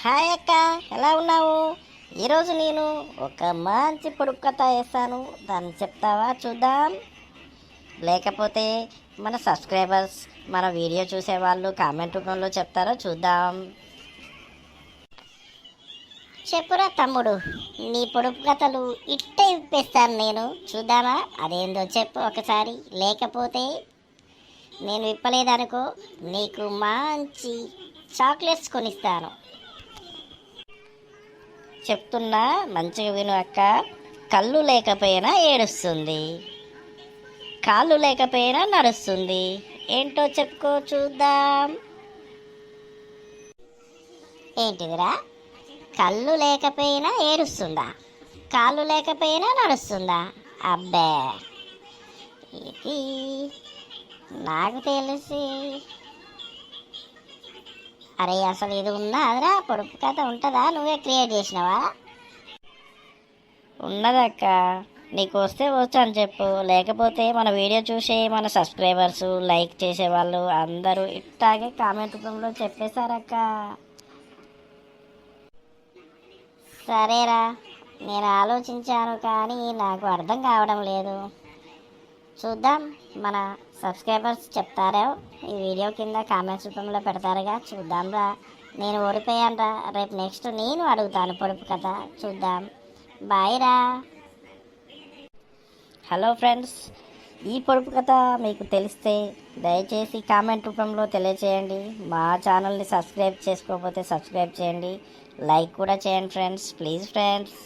Hi అక్క ఎలా ఉన్నావు? ఈరోజు నేను ఒక మంచి పొడుపు కథ వేస్తాను. దాన్ని చెప్తావా? చూద్దాం. లేకపోతే మన సబ్స్క్రైబర్స్ మన వీడియో చూసే వాళ్ళు కామెంట్ రూపంలో చెప్తారో? చూద్దాం. చెప్పురా తమ్ముడు నీ పొడుపు కథలు ఇట్టే ఇప్పేస్తాను నేను. చూద్దామా? అదేందో చెప్పు ఒకసారి. లేకపోతే నేను విప్పలేదనుకో నీకు మంచి చాక్లెట్స్ కొనిస్తాను. చెప్తున్నా మంచిగా విను అక్క. కళ్ళు లేకపోయినా ఏడుస్తుంది. కాళ్ళు లేకపోయినా నడుస్తుంది. ఏంటో చెప్పుకో చూద్దాం. ఏంటిదిరా? కళ్ళు లేకపోయినా ఏడుస్తుందా? కాళ్ళు లేకపోయినా నడుస్తుందా? అబ్బే. ఇది నాకు తెలిసి అరే అసలు ఇది ఉన్నదిరా పొడుపు కథ ఉంటుందా? నువ్వే క్రియేట్ చేసినావా? ఉన్నదక్క నీకు వస్తే వచ్చు అని చెప్పు. లేకపోతే మన వీడియో చూసే మన సబ్స్క్రైబర్స్ లైక్ చేసే వాళ్ళు అందరూ ఇట్టాగే కామెంట్ రూపంలో చెప్పేశారక్క. సరేరా నేను ఆలోచించాను కానీ నాకు అర్థం కావడం లేదు. చూద్దాం. మన సబ్స్క్రైబర్స్ చెప్తారో ఈ వీడియో కింద కామెంట్స్ రూపంలో పెడతారుగా. చూద్దాంరా. నేను ఓడిపోయానురా. రేపు నెక్స్ట్ నేను అడుగుతాను పొడుపు కథ. చూద్దాం. బాయ్ రా హలో ఫ్రెండ్స్ ఈ పొడుపు కథ మీకు తెలిస్తే దయచేసి కామెంట్ రూపంలో తెలియచేయండి. మా ఛానల్ని సబ్స్క్రైబ్ చేసుకోకపోతే సబ్స్క్రైబ్ చేయండి. లైక్ కూడా చేయండి ఫ్రెండ్స్. Please friends.